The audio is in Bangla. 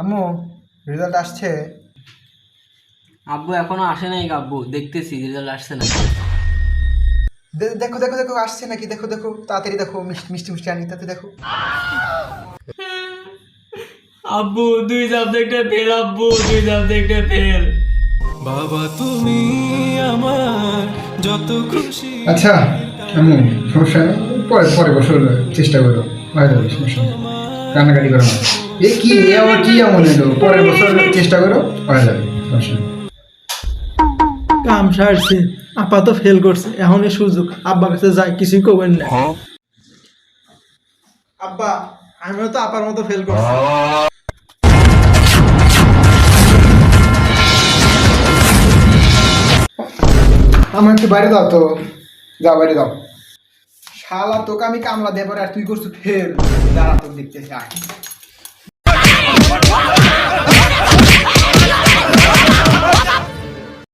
আম্মু রেজাল্ট আসছে? আব্বু এখনও আসে নাই আব্বু দেখতেছি রেজাল্ট আসছে না দেখো দেখো দেখো আসছে নাকি? দেখো দেখো তাড়াতাড়ি দেখো মিষ্টি মিষ্টি মিষ্টি আনি তাতে দেখো। আব্বু দুই সাবজেক্টে ফেল আব্বু দুই সাবজেক্টে ফেল বাবা তুমি আমার যত খুশি। আচ্ছা আম্মু সমস্যা নেই। পরে পরে বসে চেষ্টা করো হয়ে যাবে সমস্যা কান্নাকাটি করো না। কি আবার কি এমন এলো বছর চেষ্টা করো হয়ে যাবে কাম সারছে আপা তো ফেল করছে এখন এই সুযোগ আব্বার কাছে যাই কিছুই করবেন না। আব্বা আমিও তো আপার মতো ফেল করছি। আমার একটু বাইরে দাও তো। যাও বাইরে দাও। শালা তোকে আমি কামলা দেবার আর তুই করছ ফেল দাঁড়া তোর দেখতেছি আয়।